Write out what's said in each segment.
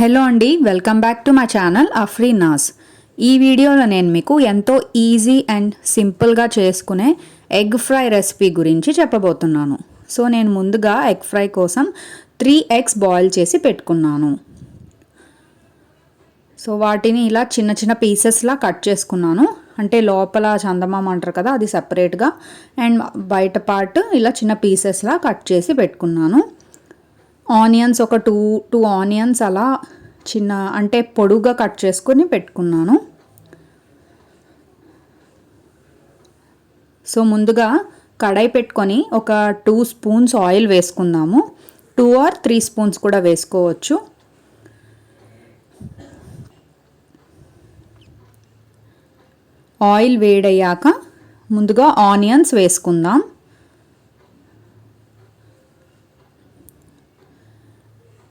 Hello అండి welcome back to మా channel Afreenas ఈ వీడియోలో నేను మీకు ఎంతో ఈజీ అండ్ సింపుల్గా చేసుకునే ఎగ్ ఫ్రై రెసిపీ గురించి చెప్పబోతున్నాను. సో నేను ముందుగా ఎగ్ ఫ్రై కోసం త్రీ ఎగ్స్ బాయిల్ చేసి పెట్టుకున్నాను. సో వాటిని ఇలా చిన్న చిన్న పీసెస్లా కట్ చేసుకున్నాను. అంటే లోపల చందమామ అంటారు కదా అది సపరేట్గా అండ్ బయట పార్ట్ ఇలా చిన్న పీసెస్లా కట్ చేసి పెట్టుకున్నాను. ఆనియన్స్ ఒక టూ టూ ఆనియన్స్ అలా చిన్న అంటే పొడుగా కట్ చేసుకొని పెట్టుకున్నాను. సో ముందుగా కడాయి పెట్టుకొని ఒక టూ స్పూన్స్ ఆయిల్ వేసుకుందాము. టూ ఆర్ త్రీ స్పూన్స్ కూడా వేసుకోవచ్చు. ఆయిల్ వేడయ్యాక ముందుగా ఆనియన్స్ వేసుకుందాం.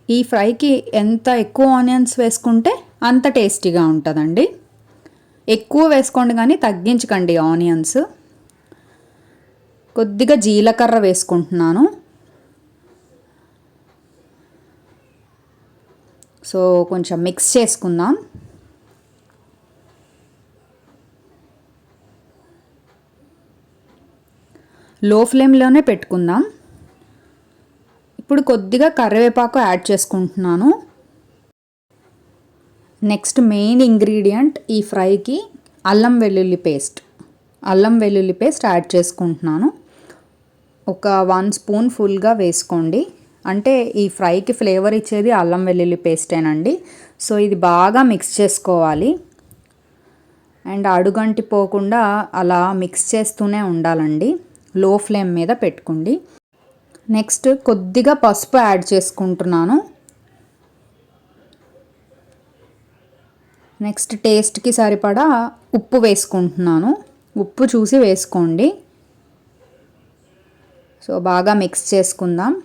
ఈ ఫ్రైకి ఎంత ఎక్కువ ఆనియన్స్ వేసుకుంటే అంత టేస్టీగా ఉంటుందండి. ఎక్కువ వేసుకోండి కానీ తగ్గించకండి ఆనియన్స్. కొద్దిగా జీలకర్ర వేసుకుంటున్నాను. సో కొంచెం మిక్స్ చేసుకుందాం. లో ఫ్లేమ్లోనే పెట్టుకుందాం. ఇప్పుడు కొద్దిగా కరివేపాకు యాడ్ చేసుకుంటున్నాను. నెక్స్ట్ మెయిన్ ఇంగ్రీడియంట్ ఈ ఫ్రైకి అల్లం వెల్లుల్లి పేస్ట్. అల్లం వెల్లుల్లి పేస్ట్ యాడ్ చేసుకుంటున్నాను. ఒక వన్ స్పూన్ ఫుల్గా వేసుకోండి. అంటే ఈ ఫ్రైకి ఫ్లేవర్ ఇచ్చేది అల్లం వెల్లుల్లి పేస్టేనండి. సో ఇది బాగా మిక్స్ చేసుకోవాలి. అండ్ అడుగంటి పోకుండా అలా మిక్స్ చేస్తూనే ఉండాలండి. లో ఫ్లేమ్ మీద పెట్టుకోండి. నెక్స్ట్ కొద్దిగా పసుపు యాడ్ చేసుకుంటున్నాను. నెక్స్ట్ టేస్ట్కి సరిపడా ఉప్పు వేసుకుంటున్నాను. ఉప్పు చూసి వేసుకోండి. సో బాగా మిక్స్ చేసుకుందాం.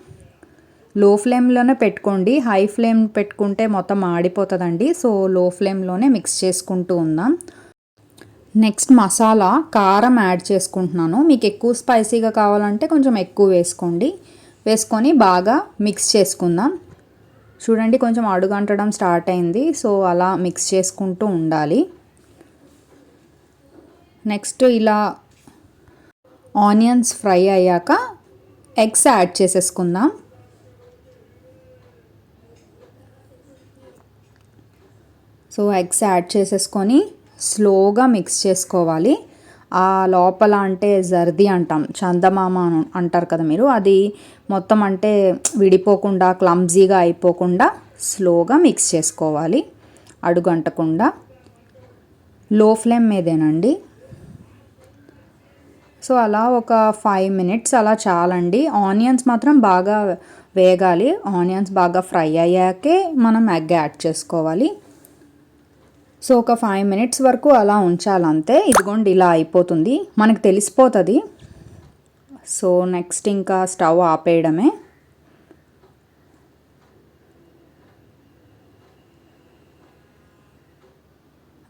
లో ఫ్లేమ్లోనే పెట్టుకోండి. హై ఫ్లేమ్ పెట్టుకుంటే మొత్తం ఆడిపోతుందండి. సో లో ఫ్లేమ్లోనే మిక్స్ చేసుకుంటూ ఉందాం. నెక్స్ట్ మసాలా కారం యాడ్ చేసుకుంటున్నాను. మీకు ఎక్కువ స్పైసీగా కావాలంటే కొంచెం ఎక్కువ వేసుకోండి. వేసుకొని బాగా మిక్స్ చేసుకుందాం. చూడండి కొంచెం అడుగంటడం స్టార్ట్ అయింది. సో అలా మిక్స్ చేసుకుంటూ ఉండాలి. నెక్స్ట్ ఇలా ఆనియన్స్ ఫ్రై అయ్యాక ఎగ్స్ యాడ్ చేసేసుకుందాం. సో ఎగ్స్ యాడ్ చేసేసుకొని స్లోగా మిక్స్ చేసుకోవాలి. ఆ లోపల అంటే జర్ది అంటాం చందమామ అంటారు కదా మీరు. అది మొత్తం అంటే విడిపోకుండా క్లమ్జీగా అయిపోకుండా స్లోగా మిక్స్ చేసుకోవాలి. అడుగంటకుండా. లో ఫ్లేమ్ మీదేనండి. సో అలా ఒక ఫైవ్ మినిట్స్ అలా చాలండి. ఆనియన్స్ మాత్రం బాగా వేగాలి. ఆనియన్స్ బాగా ఫ్రై అయ్యాకే మనం ఎగ్ యాడ్ చేసుకోవాలి. సో ఒక ఫైవ్ మినిట్స్ వరకు అలా ఉంచాలంతే. ఇదిగోండి ఇలా అయిపోతుంది. మనకు తెలిసిపోతుంది. సో నెక్స్ట్ ఇంకా స్టవ్ ఆపేయడమే.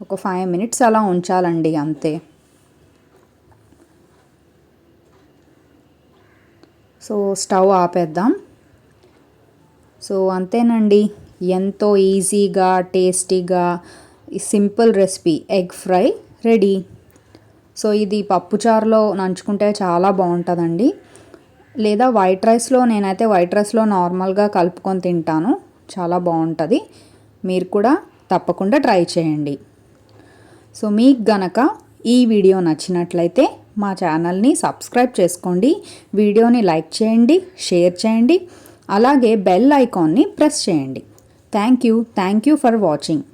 ఒక ఫైవ్ మినిట్స్ అలా ఉంచాలండి అంతే. సో స్టవ్ ఆపేద్దాం. సో అంతేనండి. ఎంతో ఈజీగా టేస్టీగా simple recipe egg fry ready. So ఇది పప్పుచారులో నంచుకుంటే చాలా బాగుంటుందండి. లేదా వైట్ రైస్లో నేనైతే వైట్ రైస్లో నార్మల్గా కలుపుకొని తింటాను. చాలా బాగుంటుంది. మీరు కూడా తప్పకుండా ట్రై చేయండి. సో మీకు గనక ఈ వీడియో నచ్చినట్లయితే మా ఛానల్ని సబ్స్క్రైబ్ చేసుకోండి. వీడియోని లైక్ చేయండి షేర్ చేయండి. అలాగే బెల్ ఐకాన్ని ప్రెస్ చేయండి. Thank you. Thank you for watching.